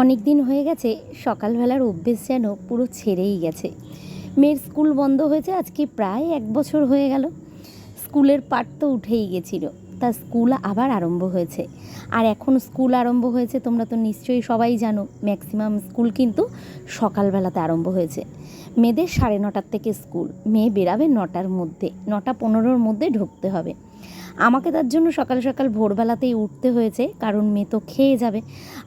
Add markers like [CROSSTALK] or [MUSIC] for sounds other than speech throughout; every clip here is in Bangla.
অনেক দিন হয়ে গেছে, সকালবেলার অভ্যেস যেন পুরো ছেড়েই গেছে। মেয়ের স্কুল বন্ধ হয়েছে, আজকে প্রায় এক বছর হয়ে গেল। স্কুলের পাঠ তো উঠেই গেছিল, তা স্কুল আবার আরম্ভ হয়েছে। আর এখন স্কুল আরম্ভ হয়েছে, তোমরা তো নিশ্চয়ই সবাই জানো, ম্যাক্সিমাম স্কুল কিন্তু সকালবেলাতে আরম্ভ হয়েছে। মেয়েদের সাড়ে নটার থেকে স্কুল, মেয়ে বেরাবে নটার মধ্যে, নটা পনেরোর মধ্যে ঢুকতে হবে। আমাকে তার জন্য সকাল সকাল ভোরবেলাতেই উঠতে হয়েছে, কারণ মেয়ে তো খেয়ে যাবে।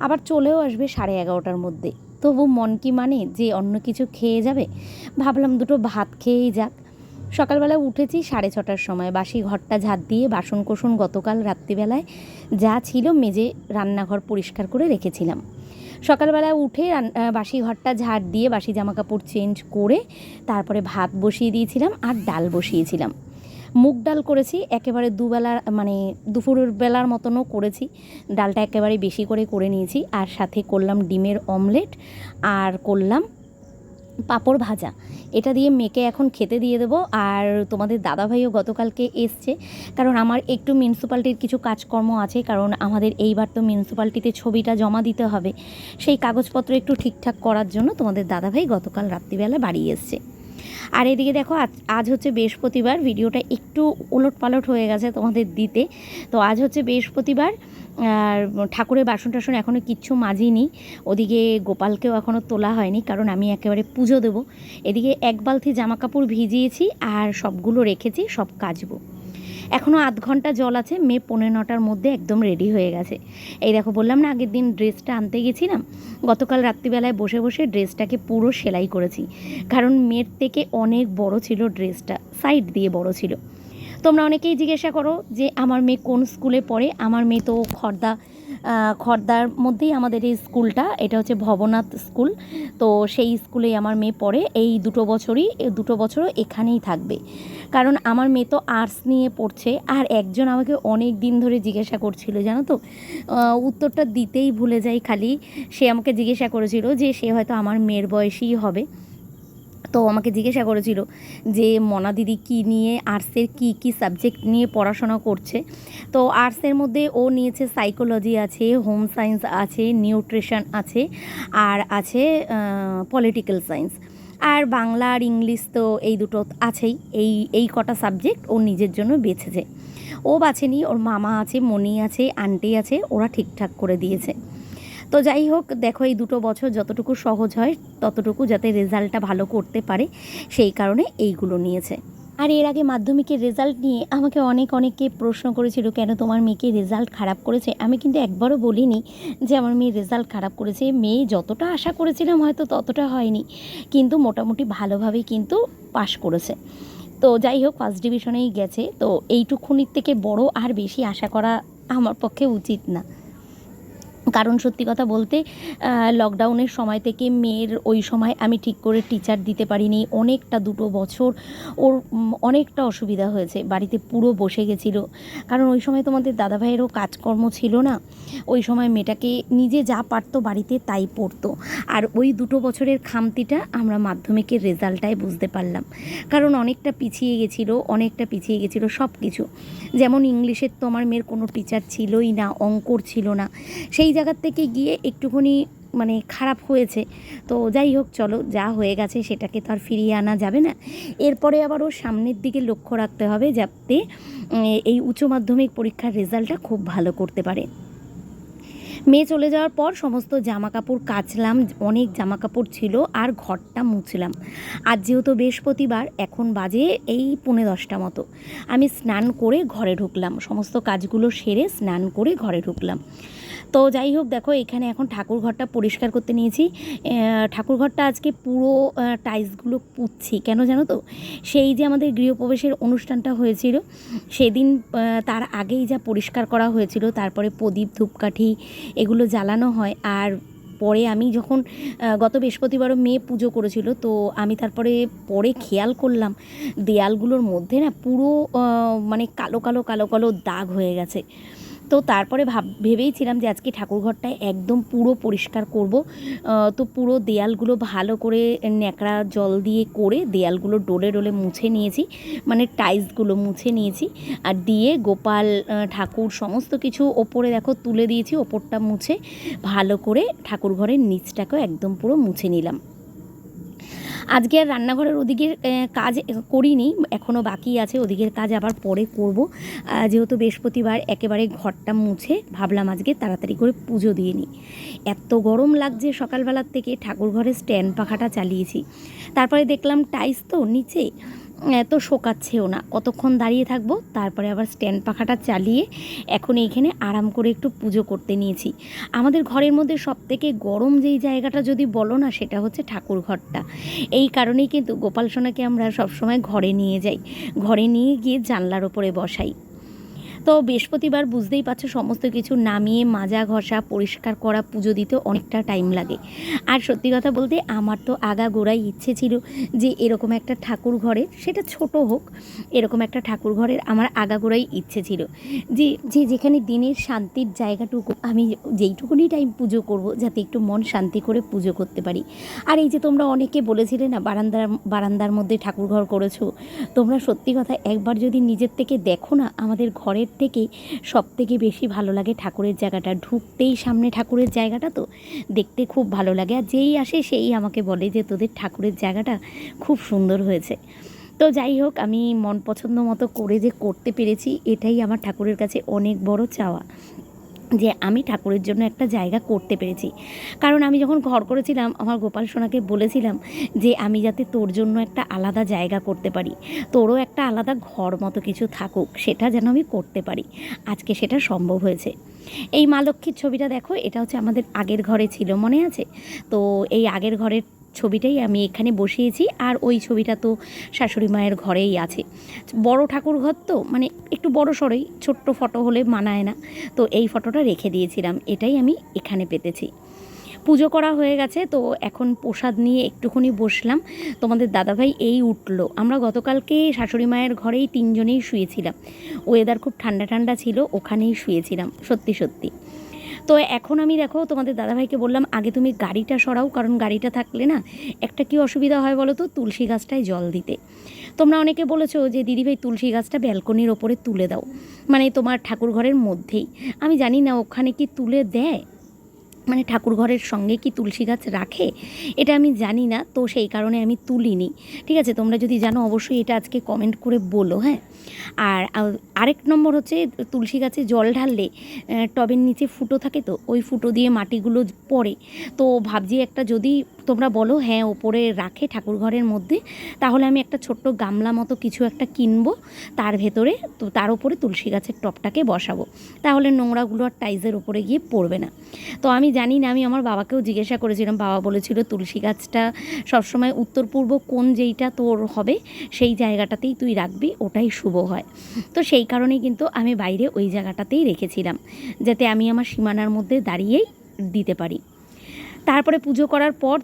আবার চলেও আসবে সাড়ে এগারোটার মধ্যে। তবু মন কি মানে যে অন্য কিছু খেয়ে যাবে? ভাবলাম দুটো ভাত খেয়েই যাক। সকালবেলা উঠেছি সাড়ে ছটার সময়। বাসি ঘরটা ঝাঁট দিয়ে বাসন কোসন গতকাল রাত্রিবেলায় যা ছিল মেজে রান্নাঘর পরিষ্কার করে রেখেছিলাম। সকালবেলা উঠে বাসি ঘরটা ঝাড় দিয়ে বাসি জামা কাপড় চেঞ্জ করে তারপরে ভাত বসিয়ে দিয়েছিলাম আর ডাল বসিয়েছিলাম। মুগ ডাল করেছি, একেবারে দুবেলা মানে দুপুরের বেলার মতনও করেছি। ডালটা একেবারে বেশি করে করে নিয়েছি, আর সাথে করলাম ডিমের অমলেট, আর করলাম পাঁপড় ভাজা। এটা দিয়ে মেয়েকে এখন খেতে দিয়ে দেবো, আর তোমাদের দাদাভাইও গতকালকে এসছে, কারণ আমার একটু মিউনিসিপ্যালিটির কিছু কাজকর্ম আছে, কারণ আমাদের এইবার তো মিউনিসিপ্যালিটিতে ছবিটা জমা দিতে হবে। সেই কাগজপত্র একটু ঠিকঠাক করার জন্য তোমাদের দাদাভাই গতকাল রাত্রিবেলা বাড়ি এসছে। আর এদিকে দেখো, আজ হচ্ছে বৃহস্পতিবার, ভিডিওটা একটু ওলট পালট হয়ে গেছে তোমাদের দিতে। তো আজ হচ্ছে বৃহস্পতিবার, আর ঠাকুরের বাসন টাসন এখনও কিচ্ছু মাজিনি। ওদিকে গোপালকেও এখনও তোলা হয়নি, কারণ আমি একেবারে পুজো দেবো। এদিকে এক বালতি জামা কাপড় ভিজিয়েছি আর সবগুলো রেখেছি, সব কাচবো। এখনও আধ ঘণ্টা জল আছে মেয়ে পনেরো নটার মধ্যে একদম রেডি হয়ে গেছে। এই দেখো বললাম না, আগের দিন ড্রেসটা আনতে গেছিলাম, গতকাল রাত্রিবেলায় বসে বসে ড্রেসটাকে পুরো সেলাই করেছি, কারণ মেয়ের থেকে অনেক বড় ছিল ড্রেসটা সাইড দিয়ে বড় ছিল। তোমরা অনেকেই জিজ্ঞাসা করো যে, আমার মেয়ে কোন স্কুলে পড়ে? আমার মেয়ে তো খর্দা খর্দার মধ্যেই আমাদের এই স্কুলটা, এটা হচ্ছে ভবনাথ স্কুল। তো সেই স্কুলেই আমার মেয়ে পড়ে, এই দুটো বছরই দুটো বছরও এখানেই থাকবে। কারণ আমার মেয়ে তো আর্টস নিয়ে পড়ছে, আর একজন আমাকে অনেক দিন ধরে জিজ্ঞাসা করছিল, জানো তো? উত্তরটা দিতেই ভুলে যাই খালি। সে আমাকে জিজ্ঞাসা করেছিল যে সে হয়তো আমার মেয়ের বয়সী হবে। তো আমাকে জিজ্ঞাসা করেছিল যে, মনা দিদি কী নিয়ে আর্টসের কী কী সাবজেক্ট নিয়ে পড়াশোনা করছে? তো আর্টসের মধ্যে ও নিয়েছে সাইকোলজি আছে হোম সায়েন্স আছে নিউট্রিশন আছে, আর আছে পলিটিক্যাল সায়েন্স আর বাংলা আর ইংলিশ তো এই দুটো আছেই, এই এই কটা সাবজেক্ট ও নিজের জন্য বেছেছে। ও বাছেনি, ওর মামা আছে মনি আছে আন্টি আছে, ওরা ঠিকঠাক করে দিয়েছে। তো যাই হোক, দেখো এই দুটো বছর যতটুকু সহজ হয়, ততটুকু যাতে রেজাল্টটা ভালো করতে পারে, সেই কারণে এইগুলো নিয়েছে। আর এর আগে মাধ্যমিকের রেজাল্ট নিয়ে আমাকে অনেক অনেকে প্রশ্ন করেছিল, কেন তোমার মেয়েকে রেজাল্ট খারাপ করেছে? আমি কিন্তু একবারও বলিনি যে আমার মেয়ে রেজাল্ট খারাপ করেছে। মেয়ে যতটা আশা করেছিলাম হয়তো ততটা হয়নি, কিন্তু মোটামুটি ভালোভাবেই কিন্তু পাশ করেছে। তো যাই হোক ফার্স্ট ডিভিশনেই গেছে। তো এইটুকুনির থেকে বড় আর বেশি আশা করা আমার পক্ষে উচিত না। কারণ সত্যি কথা বলতে লকডাউনের সময় থেকে মেয়ের ওই সময় আমি ঠিক করে টিচার দিতে পারিনি। অনেকটা দুটো বছর ওর অনেকটা অসুবিধা হয়েছে। বাড়িতে পুরো বসে গেছিল। কারণ ওই সময় তোমাদের দাদাভাইয়েরও কাজকর্ম ছিল না। ওই সময় মেয়েটাকে নিজে যা পারতো বাড়িতে তাই পড়তো। আর ওই দুটো বছরের খামতিটা আমরা মাধ্যমিকের রেজাল্টটাই বুঝতে পারলাম। কারণ অনেকটা পিছিয়ে গেছিল, অনেকটা পিছিয়ে গেছিল সব কিছু যেমন ইংলিশের তো আমার মেয়ের কোনো টিচার ছিলই না, অঙ্কর ছিল না। সেই জায়গার থেকে গিয়ে একটুখানি মানে খারাপ হয়েছে। তো যাই হোক, চলো, যা হয়ে গেছে সেটাকে তো আর ফিরিয়ে আনা যাবে না। এরপরে আবার সামনের দিকে লক্ষ্য রাখতে হবে যাতে এই উচ্চ মাধ্যমিক পরীক্ষার রেজাল্টটা খুব ভালো করতে পারে। মেয়ে চলে যাওয়ার পর সমস্ত জামা কাপড় কাচলাম, অনেক জামা কাপড় ছিল, আর ঘরটা মুছলাম। আজ যেহেতু বৃহস্পতিবার, এখন বাজে এই পৌনে দশটা মতো। আমি স্নান করে ঘরে ঢুকলাম। সমস্ত কাজগুলো সেরে স্নান করে ঘরে ঢুকলাম। তো যাই হোক, দেখো এখানে এখন ঠাকুর ঘরটা পরিষ্কার করতে নিয়েছি। ঠাকুর ঘরটা আজকে পুরো টাইলসগুলো পুচ্ছি কেন জানো তো? সেই যে আমাদের গৃহপ্রবেশের অনুষ্ঠানটা হয়েছিল, সেদিন তার আগেই যা পরিষ্কার করা হয়েছিল, তারপরে প্রদীপ, ধূপকাঠি এগুলো জ্বালানো হয়। আর পরে আমি যখন গত বৃহস্পতিবারও মেয়ে পুজো করেছিল, তো আমি তারপরে, পরে খেয়াল করলাম, দেয়ালগুলোর মধ্যে না পুরো মানে কালো কালো কালো কালো দাগ হয়ে গেছে। তো তারপরে ভাব ভেবেইছিলাম যে আজকে ঠাকুরঘরটা একদম পুরো পরিষ্কার করব। তো পুরো দেয়ালগুলো ভালো করে ন্যাকড়া জল দিয়ে করে দেয়ালগুলো ডোলে ডোলে মুছে নিয়েছি মানে টাইলসগুলো মুছে নিয়েছি। আর দিয়ে গোপাল ঠাকুর সমস্ত কিছু ওপরে দেখো তুলে দিয়েছি, ওপরটা মুছে ভালো করে ঠাকুর ঘরের নিচটাকেও একদম পুরো মুছে নিলাম। আজকে আর রান্নাঘরের ওদিকের কাজ করিনি এখনও বাকি আছে, ওদিকের কাজ আবার পরে করব। যেহেতু বৃহস্পতিবার একেবারে ঘরটা মুছে, ভাবলাম আজকে তাড়াতাড়ি করে পুজো দিয়ে নিই। এত গরম লাগছে সকালবেলার থেকে ঠাকুর ঘরে স্ট্যান্ড পাখাটা চালিয়েছি। তারপরে দেখলাম টাইস তো নিচে এত শোকাচ্ছেও না। কতক্ষণ দাঁড়িয়ে থাকব, তারপরে আবার স্ট্যান্ড পাখাটা চালিয়ে এখন এইখানে আরাম করে একটু পুজো করতে নিয়েছি। আমাদের ঘরের মধ্যে সব থেকে গরম যেই জায়গাটা যদি বলো না, সেটা হচ্ছে ঠাকুর ঘরটা। এই কারণেই কিন্তু গোপাল সোনাকে আমরা সবসময় ঘরে নিয়ে যাই। ঘরে নিয়ে গিয়ে জানলার ওপরে বসাই। তো বৃহস্পতিবার বুঝতেই পারছ, সমস্ত কিছু নামিয়ে মাজা ঘষা পরিষ্কার করা পুজো দিতে অনেকটা টাইম লাগে। আর সত্যি কথা বলতে আমার তো আগা গোড়াই ইচ্ছে ছিল যে এরকম একটা ঠাকুর ঘরের সেটা ছোট হোক, এরকম একটা ঠাকুর ঘরের আমার আগাগোড়াই ইচ্ছে ছিল যে যে যেখানে দিনের শান্তির জায়গাটুকু আমি যেইটুকুনি টাইম পুজো করব, যাতে একটু মন শান্তি করে পুজো করতে পারি। আর এই যে তোমরা অনেকে বলেছিলে না বারান্দার বারান্দার মধ্যে ঠাকুর ঘর করেছ, তোমরা সত্যি কথা একবার যদি নিজের থেকে দেখো না, আমাদের ঘরের থেকে সব থেকে বেশি ভালো লাগে ঠাকুরের জায়গাটা। ঢুকতেই সামনে ঠাকুরের জায়গাটা তো দেখতে খুব ভালো লাগে। আর যেই আসে সেই আমাকে বলে যে, তোদের ঠাকুরের জায়গাটা খুব সুন্দর হয়েছে। তো যাই হোক, আমি মন পছন্দ মতো করে যে করতে পেরেছি, এটাই আমার ঠাকুরের কাছে অনেক বড় চাওয়া। যে আমি ঠাকুরের জন্য একটা জায়গা করতে পেরেছি। কারণ আমি যখন ঘর করেছিলাম, আমার গোপাল সোনাকে বলেছিলাম যে আমি যাতে তোর জন্য একটা আলাদা জায়গা করতে পারি। তোরও একটা আলাদা ঘর মতো কিছু থাকুক, সেটা যেন আমি করতে পারি। আজকে সেটা সম্ভব হয়েছে। এই মা লক্ষ্মীর ছবিটা দেখো, এটা হচ্ছে আমাদের আগের ঘরে ছিল, মনে আছে? তো এই আগের ঘরের ছবিটাই আমি এখানে বসিয়েছি, আর ওই ছবিটা তো শাশুড়ি মায়ের ঘরেই আছে। বড় ঠাকুর ঘর তো মানে একটু বড় সড়ই, ছোট্ট ফটো হলে মানায় না। তো এই ফটোটা রেখে দিয়েছিলাম, এটাই আমি এখানে পেতেছি। পুজো করা হয়ে গেছে, তো এখন প্রসাদ নিয়ে একটুখানি বসলাম। তোমাদের দাদাভাই এই উঠল। আমরা গতকালকে শাশুড়ি মায়ের ঘরেই তিনজনেই শুয়েছিলাম। ওয়েদার খুব ঠান্ডা ঠান্ডা ছিল, ওখানেই শুয়েছিলাম, সত্যি সত্যি। তো এখন আমি দেখো তোমাদের দাদাভাইকে বললাম, আগে তুমি গাড়িটা সরাও, কারণ গাড়িটা থাকলে না একটা কি অসুবিধা হয় বলো তো? তুলসী গাছটায় জল দিতে। তোমরা অনেকে বলেছ যে, দিদিভাই, তুলসী গাছটা ব্যালকনির ওপরে তুলে দাও। মানে তোমার ঠাকুর ঘরের মধ্যেই। আমি জানি না ওখানে কি তুলে দেয়। মানে ঠাকুর ঘরের সঙ্গে কি তুলসী গাছ রাখে? এটা আমি জানি না, তো সেই কারণে আমি তুলিনি। ঠিক আছে, তোমরা যদি জানো, অবশ্যই এটা আজকে কমেন্ট করে বলো হ্যাঁ? আর আরেক নম্বর হচ্ছে, তুলসী গাছে জল ঢাললে টবের নিচে ফুটো থাকে তো, ওই ফুটো দিয়ে মাটিগুলো পড়ে। তো ভাবছি একটা যদি তোমরা বলো হ্যাঁ ওপরে রাখে ঠাকুর ঘরের মধ্যে, তাহলে আমি একটা ছোট্ট গামলা মতো কিছু একটা কিনবো, তার ভেতরে, তো তার উপরে তুলসী গাছের টবটাকে বসাবো। তাহলে নোংরাগুলো আর টাইজের উপরে গিয়ে পড়বে না। তো আমি জানি না, আমি আমার বাবাকেও জিজ্ঞাসা করেছিলাম, বাবা বলেছিল তুলসী গাছটা সবসময় উত্তর পূর্ব কোন যেইটা তোর হবে, সেই জায়গাটাতেই তুই রাখবি, ওটাই শুভ হয়। তো সেই কারণেই কিন্তু আমি বাইরে ওই জায়গাটাতেই রেখেছিলাম, যাতে আমি আমার সীমানার মধ্যে দাঁড়িয়েই দিতে পারি। তারপরে পুজো করার পর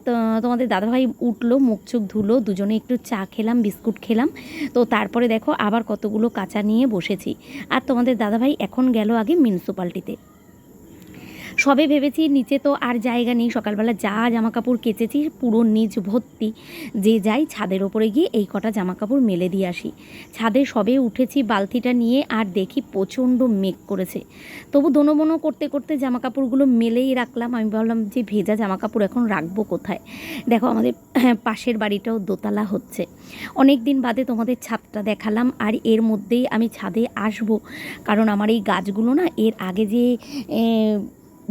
তোমাদের দাদাভাই উঠল, মুখ চোখ ধুলো, দুজনে একটু চা খেলাম, বিস্কুট খেলাম। তো তারপরে দেখো আবার কতগুলো কাঁচা নিয়ে বসেছি। আর তোমাদের দাদাভাই এখন গেল আগে মিউনিসিপালিটিতে সবে ভেবেছি নিচে তো আর জায়গা নেই। সকালবেলা যা জামা কাপড় কেচেছি, পুরো নিচ ভর্তি। যে যাই ছাদের ওপরে গিয়ে এই কটা জামা কাপড় মেলে দিয়ে আসি। ছাদে সবে উঠেছি, বালতিটা নিয়ে আর দেখি প্রচণ্ড মেঘ করেছে। তবু দোনো বনো করতে করতে জামা কাপড়গুলো মেলেই রাখলাম। আমি ভাবলাম যে ভেজা জামা কাপড় এখন রাখব কোথায়? দেখো আমাদের [CLEARS THROAT] পাশের বাড়িটাও দোতলা হচ্ছে। অনেক দিন বাদে তোমাদের ছাদটা দেখালাম আর এর মধ্যেই আমি ছাদে আসব। কারণ আমার এই গাছগুলো না, এর আগে যে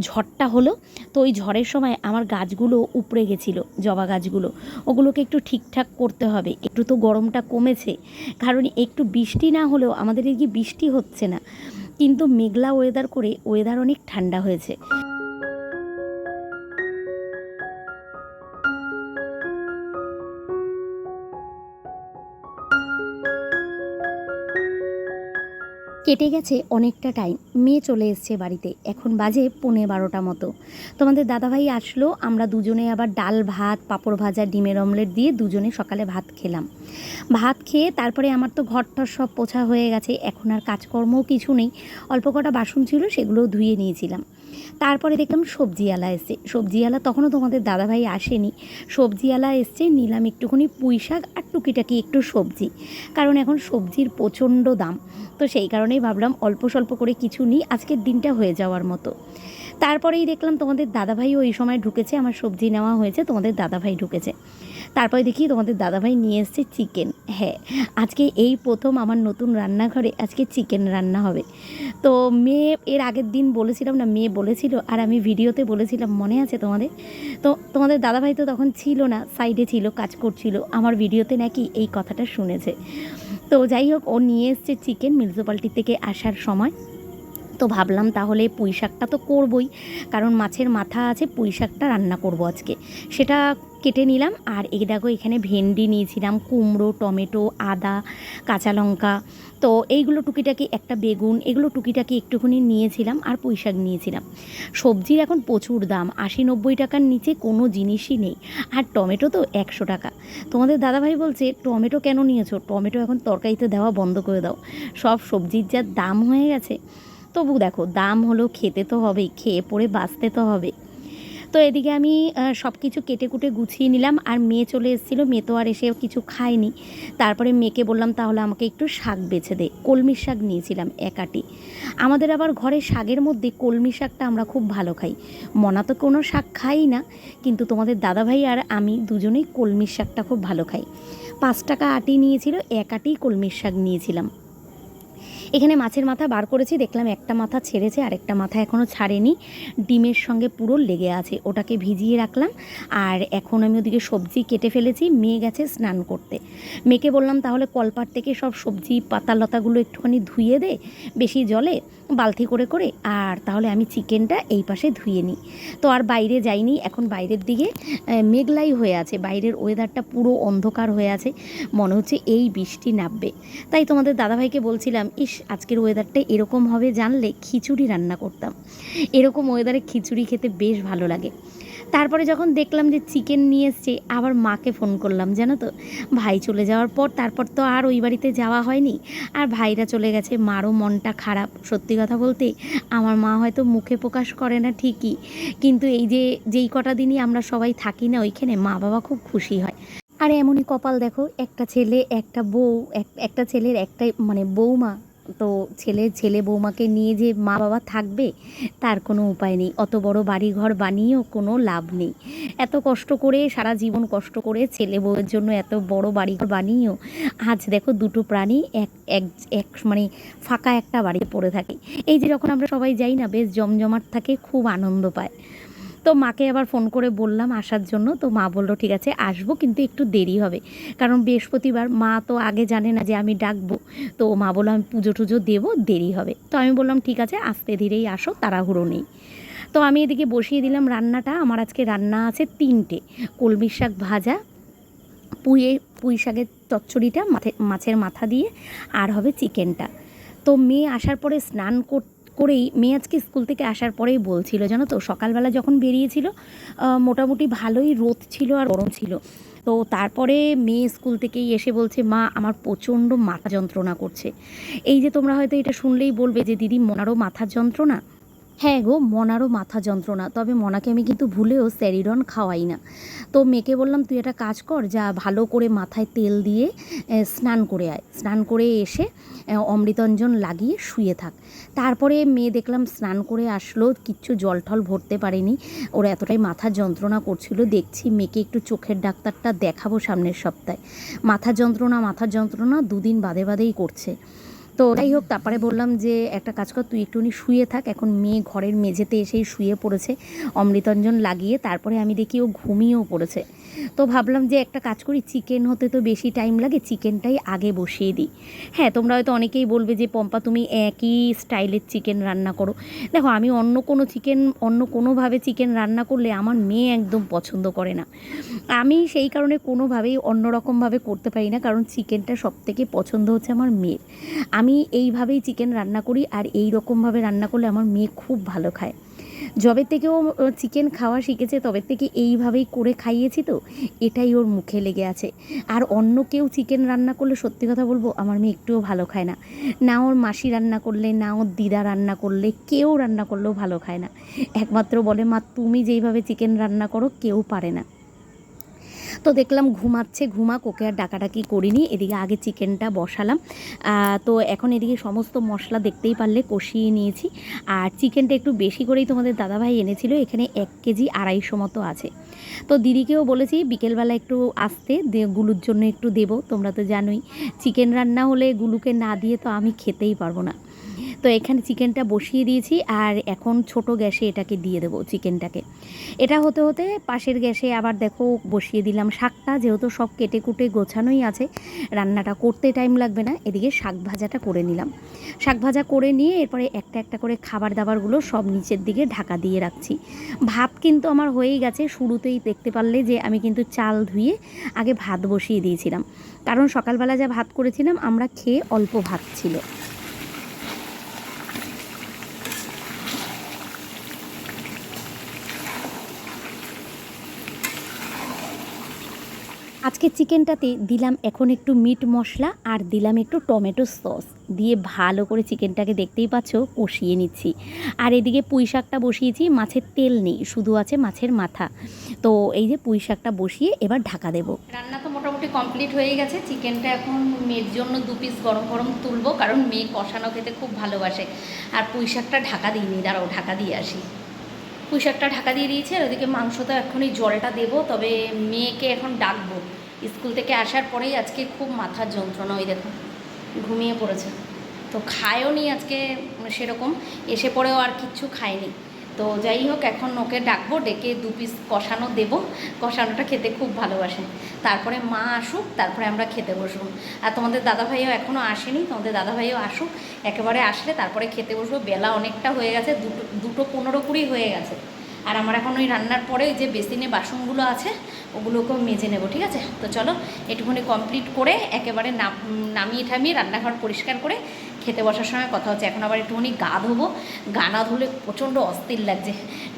ঝড়টা হলো, তো ওই ঝড়ের সময় আমার গাছগুলো উপড়ে গেছিল, জবা গাছগুলো। ওগুলোকে একটু ঠিকঠাক করতে হবে। একটু তো গরমটা কমেছে। কারণ একটু বৃষ্টি না হলেও আমাদের এদিকে বৃষ্টি হচ্ছে না। কিন্তু মেঘলা ওয়েদার করে ওয়েদার অনেক ঠান্ডা হয়েছে। কেটে গেছে অনেকটা টাইম মেয়ে চলে এসছে বাড়িতে, এখন বাজে পৌনে বারোটা মতো। তোমাদের দাদাভাই আসলো, আমরা দুজনে আবার ডাল ভাত, পাঁপড় ভাজা, ডিমের অমলেট দিয়ে দুজনে সকালে ভাত খেলাম। ভাত খেয়ে তারপরে আমার তো ঘরটর সব পোছা হয়ে গেছে, এখন আর কাজকর্মও কিছু নেই। অল্প কটা বাসন ছিল, সেগুলোও ধুয়ে নিয়েছিলাম। তারপরে দেখলাম সবজিওয়ালা এসছে। সবজিওয়ালা তখনও তোমাদের দাদাভাই আসেনি। সবজিওয়ালা এসছে, নিলাম একটুখানি পুঁই শাক আর টুকিটাকি একটু সবজি। কারণ এখন সবজির প্রচণ্ড দাম। তো সেই কারণেই ভাবলাম অল্প স্বল্প করে কিছু নিই, আজকের দিনটা হয়ে যাওয়ার মতো। তারপরেই দেখলাম তোমাদের দাদাভাইও ওই সময় ঢুকেছে, আমার সবজি নেওয়া হয়েছে, তোমাদের দাদাভাই ঢুকেছে। তারপরে দেখি তোমাদের দাদাভাই নিয়ে এসছে চিকেন হ্যাঁ আজকে এই প্রথম আমার নতুন রান্নাঘরে আজকে চিকেন রান্না হবে। তো মেয়ে, এর আগের দিন বলেছিলাম না, মেয়ে বলেছিল, আর আমি ভিডিওতে বলেছিলাম, মনে আছে তোমাদের? তো তোমাদের দাদাভাই তো তখন ছিল না সাইডে ছিল, কাজ করছিল, আমার ভিডিওতে নাকি এই কথাটা শুনেছে। তো যাই হোক, ও নিয়ে এসছে চিকেন মিউনিসিপ্যালিটি থেকে আসার সময়। তো ভাবলাম তাহলে পুঁই শাকটা তো করবই, কারণ মাছের মাথা আছে, পুঁই শাকটা রান্না করব আজকে। সেটা কেটে নিলাম, আর এই দেখো এখানে ভেন্ডি নিয়েছিলাম, কুমড়ো, টমেটো, আদা, কাঁচা লঙ্কা। তো এইগুলো টুকিটাকি একটা বেগুন, এগুলো টুকিটাকি একটুখানি নিয়েছিলাম আর পুঁই শাক নিয়েছিলাম। সবজির এখন প্রচুর দাম, আশি নব্বই টাকার নিচে কোনো জিনিসই নেই, আর টমেটো তো একশো টাকা। তোমাদের দাদাভাই বলছে, টমেটো কেন নিয়েছো? টমেটো এখন তরকারিতে দেওয়া বন্ধ করে দাও। সব সবজির যা দাম হয়ে গেছে তবু দেখো, দাম হলো খেতে তো হবেই, খেয়ে পড়ে বাঁচতে তো হবে। তো এদিকে আমি সব কিছু কেটে কুটে গুছিয়ে নিলাম, আর মেয়ে চলে এসেছিল, মেয়ে তো আর এসে কিছু খায়নি। তারপরে মেয়েকে বললাম, তাহলে আমাকে একটু শাক বেছে দে। কলমির শাক নিয়েছিলাম একাটি আমাদের আবার ঘরে শাকের মধ্যে কলমি শাকটা আমরা খুব ভালো খাই। মনা তো কোনো শাক খাই না, কিন্তু তোমাদের দাদাভাই আর আমি দুজনেই কলমির শাকটা খুব ভালো খাই। পাঁচ টাকা আটি নিয়েছিল, এক আটি কলমির শাক নিয়েছিলাম। এখানে মাছের মাথা বার করেছি, দেখলাম একটা মাথা ছেড়েছে আর একটা মাথা এখনও ছাড়েনি। ডিমের সঙ্গে পুরো লেগে আছে, ওটাকে ভিজিয়ে রাখলাম। আর এখন আমি ওদিকে সবজি কেটে ফেলেছি, মেয়ে গেছে স্নান করতে। মেয়েকে বললাম, তাহলে কলপার থেকে সব সবজি পাতা লতাগুলো একটুখানি ধুয়ে দে, বেশি জলে, বালতি করে করে, আর তাহলে আমি চিকেনটা এই পাশে ধুয়ে নিই। তো আর বাইরে যাইনি, এখন বাইরের দিকে মেঘলাই হয়ে আছে, বাইরের ওয়েদারটা পুরো অন্ধকার হয়ে আছে, মনে হচ্ছে এই বৃষ্টি নামবে। তাই তোমাদের দাদাভাইকে বলছিলাম, ইস আজকের ওয়েদারটা এরকম হবে জানলে খিচুড়ি রান্না করতাম। এরকম ওয়েদারে খিচুড়ি খেতে বেশ ভালো লাগে। তারপরে যখন দেখলাম যে চিকেন নিয়ে এসছে, আবার মাকে ফোন করলাম, জানো তো? ভাই চলে যাওয়ার পর, তারপর তো আর ওই বাড়িতে যাওয়া হয়নি। আর ভাইরা চলে গেছে, মারও মনটা খারাপ। সত্যি কথা বলতে, আমার মা হয়তো মুখে প্রকাশ করে না ঠিকই। কিন্তু এই যে, যেই কটা দিনই আমরা সবাই থাকি না ওইখানে মা বাবা খুব খুশি হয়। আর এমনই কপাল দেখো, একটা ছেলে, একটা বউ, এক- একটা ছেলের একটাই মানে বৌমা তো ছেলে ছেলে বৌমাকে নিয়ে যে মা বাবা থাকবে, তার কোনো উপায় নেই। অত বড় বাড়ি ঘর বানিয়েও কোনো লাভ নেই। এত কষ্ট করে, সারা জীবন কষ্ট করে ছেলে বউয়ের জন্য এত বড় বাড়ি ঘর বানিয়েও, আজ দেখো দুটো প্রাণী এক এক এক মানে ফাঁকা একটা বাড়িতে পড়ে থাকে। এই যে যখন আমরা সবাই যাই না, বেশ জমজমাট থাকে, খুব আনন্দ পায়। তো মাকে আবার ফোন করে বললাম আসার জন্য। তো মা বলল, ঠিক আছে, আসব, কিন্তু একটু দেরি হবে। কারণ বৃহস্পতিবার মা তো আগে জানে না যে আমি ডাকবো। তো মা বলল, আমি পুজো টুজো দেবো, দেরি হবে। তো আমি বললাম, ঠিক আছে, আস্তে ধীরেই আসো, তাড়াহুড়ো নেই। তো আমি এদিকে বসিয়ে দিলাম রান্নাটা। আমার আজকে রান্না আছে তিনটে। কলমির শাক ভাজা পুঁয়ে পুঁই শাকের চচ্চড়িটা মাথে মাছের মাথা দিয়ে, আর হবে চিকেনটা। তো মেয়ে আসার পরে স্নান কর করেই মেয়ে আজকে স্কুল থেকে আসার পরেই বলছিল, জানো তো, সকালবেলা যখন বেরিয়েছিল মোটামুটি ভালোই রোদ ছিল আর গরম ছিল। তো তারপরে মেয়ে স্কুল থেকেই এসে বলছে, মা, আমার প্রচণ্ড মাথা যন্ত্রণা করছে। এই যে তোমরা হয়তো এটা শুনলেই বলবে যে, দিদি, মনারও মাথা যন্ত্রণা? হ্যাঁ গো মনারও মাথা যন্ত্রণা। তবে মনাকে আমি কিন্তু ভুলেও স্যারিডন খাওয়াই না। তো মেয়েকে বললাম, তুই একটা কাজ কর, যা ভালো করে মাথায় তেল দিয়ে স্নান করে আয়। স্নান করে এসে অমৃতঞ্জন লাগিয়ে শুয়ে থাক। তারপরে মেয়ে দেখলাম স্নান করে আসলো, কিচ্ছু জল টল ভরতে পারেনি। ওর এতটাই মাথার যন্ত্রণা করছিল, দেখছি মেয়েকে একটু চোখের ডাক্তারটা দেখাবো সামনের সপ্তাহে। মাথার যন্ত্রণা মাথার যন্ত্রণা দুদিন বাদে বাদেই করছে। তো যাই হোক, তারপরে বললাম যে, একটা কাজ কর, তুই একটুখানি শুয়ে থাক। এখন মেয়ে ঘরের মেঝেতে এসেই শুয়ে পড়েছে। অমৃতঞ্জন লাগিয়ে তারপরে আমি দেখি ও ঘুমিয়েও পড়েছে। তো ভাবলাম যে একটা কাজ করি চিকেন হতে তো বেশি টাইম লাগে চিকেনটাই আগে বসিয়ে দিই। হ্যাঁ তোমরা হয়তো অনেকেই বলবে যে, পম্পা, তুমি একই স্টাইলের চিকেন রান্না করো। দেখো, আমি অন্য কোনো চিকেন অন্য কোনোভাবে চিকেন রান্না করলে আমার মেয়ে একদম পছন্দ করে না। আমি সেই কারণে কোনোভাবেই অন্যরকমভাবে করতে পারি না, কারণ চিকেনটা সব থেকে পছন্দ হচ্ছে আমার মেয়ের। আমি এইভাবেই চিকেন রান্না করি, আর এই রকমভাবে রান্না করলে আমার মেয়ে খুব ভালো খায়। যবে ও চিকেন খাওয়া শিখেছে, তবে থেকে এইভাবেই করে খাইয়েছি তো, এটাই ওর মুখে লেগে আছে। আর অন্য কেউ চিকেন রান্না করলে সত্যি কথা বলব, আমার মেয়ে একটুও ভালো খায় না। না ওর মাসি রান্না করলে, না ওর দিদা রান্না করলে, কেউ রান্না করলেও ভালো খায় না। একমাত্র বলে, মা, তুমি যেইভাবে চিকেন রান্না করো, কেউ পারে না। তো দেখলাম ঘুমাচ্ছে, ঘুমাক, ওকে আর ডাকাডাকি করিনি। এদিকে আগে চিকেনটা বসালাম। তো এখন এদিকে সমস্ত মশলা দেখতেই পারলে কষিয়ে নিয়েছি। আর চিকেনটা একটু বেশি করেই তোমাদের দাদাভাই এনেছিল, এখানে এক কেজি আড়াইশো মতো আছে। তো দিদিকেও বলেছি, বিকেলবেলা একটু আসতে গুলুর জন্য একটু দেবো, তোমরা তো জানোই। চিকেন রান্না হলে গুলুকে না দিয়ে তো আমি খেতেই পারব না। তো এখানে চিকেনটা বসিয়ে দিয়েছি আর এখন ছোট গ্যাসে এটাকে দিয়ে দেবো চিকেনটাকে। এটা হতে হতে পাশের গ্যাসে আবার দেখো বসিয়ে দিলাম শাকটা, যেহেতু সব কেটে কুটে গোছানোই আছে, রান্নাটা করতে টাইম লাগবে না। এদিকে শাক ভাজাটা করে নিলাম। শাক ভাজা করে নিয়ে এরপরে একটা একটা করে খাবার দাবারগুলো সব নিচের দিকে ঢাকা দিয়ে রাখছি। ভাত কিন্তু আমার হয়েই গেছে, শুরুতেই দেখতে পারলে যে আমি কিন্তু চাল ধুয়ে আগে ভাত বসিয়ে দিয়েছিলাম। কারণ সকালবেলা যা ভাত করেছিলাম, আমরা খেয়ে অল্প ভাত ছিল। আজকে চিকেনটাতে দিলাম এখন একটু মিট মশলা আর দিলাম একটু টমেটো সস। দিয়ে ভালো করে চিকেনটাকে দেখতেই পাচ্ছ, কষিয়ে নিচ্ছি। আর এদিকে পুঁই শাকটা বসিয়েছি, মাছের তেল নেই, শুধু আছে মাছের মাথা। তো এই যে পুঁই শাকটা বসিয়ে এবার ঢাকা দেবো। রান্না তো মোটামুটি কমপ্লিট হয়ে গেছে। চিকেনটা এখন মেয়ের জন্য দু পিস গরম গরম তুলবো, কারণ মেয়ে কষানো খেতে খুব ভালোবাসে। আর পুঁই শাকটা ঢাকা দিইনি দাঁড়াও, ঢাকা দিয়ে আসি। পুঁই শাকটা ঢাকা দিয়ে দিয়েছি, আর ওদিকে মাংস তো এখনই জলটা দেবো, তবে মেয়েকে এখন ডাকবো। স্কুল থেকে আসার পরেই আজকে খুব মাথার যন্ত্রণা, ওই দেখো, ঘুমিয়ে পড়েছে। তো খায়ও নি আজকে সেরকম, এসে পরেও আর কিচ্ছু খায়নি। তো যাই হোক, এখন ওকে ডাকবো, ডেকে দু পিস কষানো দেবো। কষানোটা খেতে খুব ভালোবাসে। তারপরে মা আসুক, তারপরে আমরা খেতে বসবো। আর তোমাদের দাদাভাইও এখনও আসেনি, তোমাদের দাদাভাইও আসুক। একেবারে আসলে তারপরে খেতে বসবো। বেলা অনেকটা হয়ে গেছে, দুটো দুটো পনেরো কুড়ি হয়ে গেছে। আর আমার এখন ওই রান্নার পরে যে বেসিনে বাসনগুলো আছে, ওগুলোকেও মেজে নেব, ঠিক আছে? তো চলো, একটুখানি কমপ্লিট করে একেবারে নাম- নামিয়ে ঠামিয়ে রান্নাঘর পরিষ্কার করে খেতে বসার সময় কথা হচ্ছে। এখন আবার একটুখানি গা ধোবো। গা না ধুলে প্রচণ্ড অস্থির লাগছে।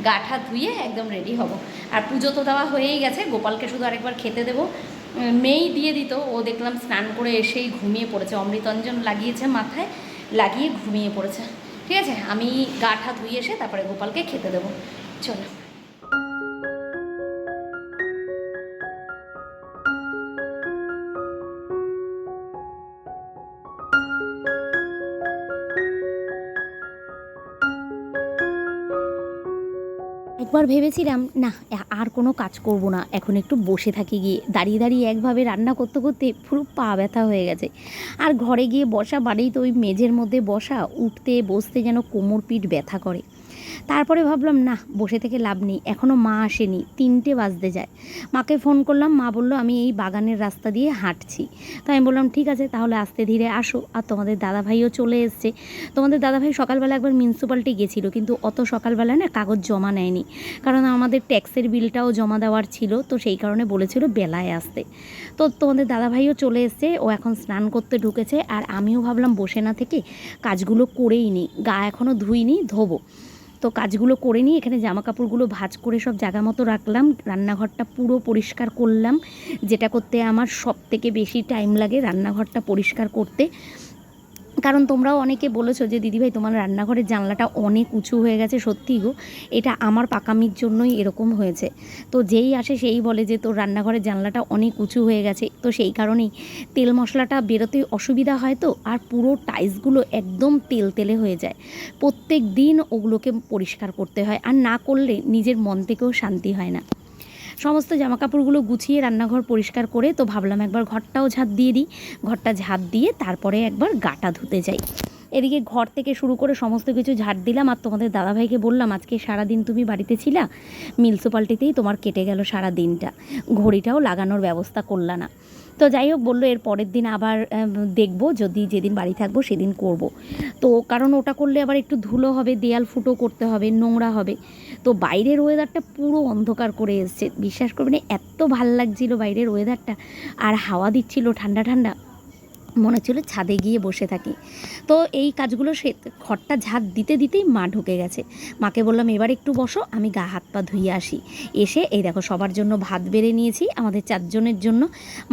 গাটা ধুয়ে একদম রেডি হব। আর পুজো তো দেওয়া হয়েই গেছে, গোপালকে শুধু আরেকবার খেতে দেবো। মেয়েই দিয়ে দিত, ও দেখলাম স্নান করে এসেই ঘুমিয়ে পড়েছে। অমৃতঞ্জন লাগিয়েছে মাথায়, লাগিয়ে ঘুমিয়ে পড়েছে। ঠিক আছে? আমি গাটা ধুয়ে এসে তারপরে গোপালকে খেতে দেবো। চলো। একবার ভেবেছিলাম, না আর কোনো কাজ করব না। এখন একটু বসে থাকি গিয়ে। দাঁড়িয়ে দাঁড়িয়ে একভাবে রান্না করতে করতে পুরো পা ব্যথা হয়ে গেছে। আর ঘরে গিয়ে বসা বাড়িই তো ওই মেঝের মধ্যে বসা, উঠতে, বসতে যেন কোমর পিঠ ব্যথা করে। তারপরে ভাবলাম, না, বসে থেকে লাভ নেই। এখনও মা আসেনি। তিনটে বাজতে যায়। মাকে ফোন করলাম, মা বলল, আমি এই বাগানের রাস্তা দিয়ে হাঁটছি। তো আমি বললাম, ঠিক আছে, তাহলে আস্তে ধীরে আসো। আর তোমাদের দাদাভাইও চলে এসছে। তোমাদের দাদাভাই সকালবেলা একবার মিউনিসিপ্যালিটি গেছিল, কিন্তু অত সকালবেলা না কাগজ জমা নেয়নি। কারণ আমাদের ট্যাক্সের বিলটাও জমা দেওয়ার ছিল, তো সেই কারণে বলেছিল বেলায় আসতে। তো তোমাদের দাদাভাইও চলে এসছে, ও এখন স্নান করতে ঢুকেছে, আর আমিও ভাবলাম বসে না থেকে কাজগুলো করেই নিই। গা এখনও ধুইনি, ধোবো। তো কাজগুলো করে নিই এখানে জামা কাপড়গুলো ভাজ করে সব জায়গা মতো রাখলাম। রান্নাঘরটা পুরো পরিষ্কার করলাম। যেটা করতে আমার সব থেকে বেশি টাইম লাগে রান্নাঘরটা পরিষ্কার করতে। কারণ তোমরাও অনেকে বলেছ যে দিদিভাই তোমার রান্নাঘরের জানলাটা অনেক উঁচু হয়ে গেছে, সত্যি গো। এটা আমার পাকামির জন্যই এরকম হয়েছে। তো যেই আসে সেই বলে যে, তোর রান্নাঘরের জানলাটা অনেক উঁচু হয়ে গেছে। তো সেই কারণেই তেল মশলাটা বেরোতে অসুবিধা হয় তো, আর পুরো টাইলসগুলো একদম তেল তেলে হয়ে যায়। প্রত্যেক দিন ওগুলোকে পরিষ্কার করতে হয়, আর না করলে নিজের মন থেকেও শান্তি হয় না। সমস্ত জামাকাপড়গুলো গুছিয়ে রান্নাঘর পরিষ্কার করে, তো ভাবলাম একবার ঘরটাও ঝাঁট দিয়ে দিই। ঘরটা ঝাঁট দিয়ে তারপরে একবার গাটা ধুতে যাই। এদিকে ঘর থেকে শুরু করে সমস্ত কিছু ঝাড় দিলাম, আর তোমাদের দাদাভাইকে বললাম, আজকে সারা দিন তুমি বাড়িতে ছিলা? মিউনিসিপ্যালিটিতেই তোমার কেটে গেল সারা দিনটা ঘড়িটাও লাগানোর ব্যবস্থা করলা না। তো যাই হোক, বলল, এর পরের দিন আবার দেখব, যদি যেদিন বাড়ি থাকব সেদিন করব। তো কারণ ওটা করলে আবার একটু ধুলো হবে, দেয়াল ফুটো করতে হবে, নোংরা হবে। তো বাইরের ওয়েদারটা পুরো অন্ধকার করে এসছে। বিশ্বাস করবে না, এত ভালো লাগছিল বাইরের ওয়েদারটা আর হাওয়া দিচ্ছিল ঠান্ডা ঠান্ডা। মনে হচ্ছিল ছাদে গিয়ে বসে থাকি। তো এই কাজগুলো সে ঘরটা ঝাঁট দিতে দিতেই মা ঢুকে গেছে। মাকে বললাম, এবার একটু বসো, আমি গা হাত পা ধুয়ে আসি। এসে, এই দেখো, সবার জন্য ভাত বেড়ে নিয়েছি, আমাদের চারজনের জন্য।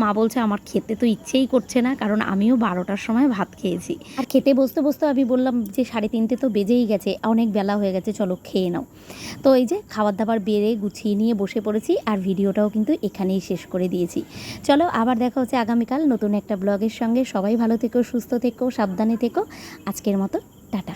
মা বলছে, আমার খেতে তো ইচ্ছেই করছে না, কারণ আমিও বারোটার সময় ভাত খেয়েছি। আর খেতে বসতে বসতে আমি বললাম যে, সাড়ে তিনটে তো বেজেই গেছে, অনেক বেলা হয়ে গেছে, চলো খেয়ে নাও। তো এই যে খাবার দাবার বেড়ে গুছিয়ে নিয়ে বসে পড়েছি, আর ভিডিওটাও কিন্তু এখানেই শেষ করে দিয়েছি। চলো, আবার দেখা হচ্ছে আগামীকাল নতুন একটা ব্লগের সঙ্গে। সবাই ভালো থেকো সুস্থ থেকো সাবধানে থেকো। আজকের মতো টাটা।